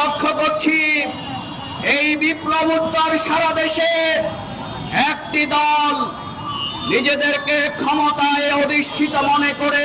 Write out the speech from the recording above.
লক্ষ্য করছি এই বিপ্লব উত্তর সারা দেশে একটি দল নিজেদেরকে ক্ষমতায় অধিষ্ঠিত মনে করে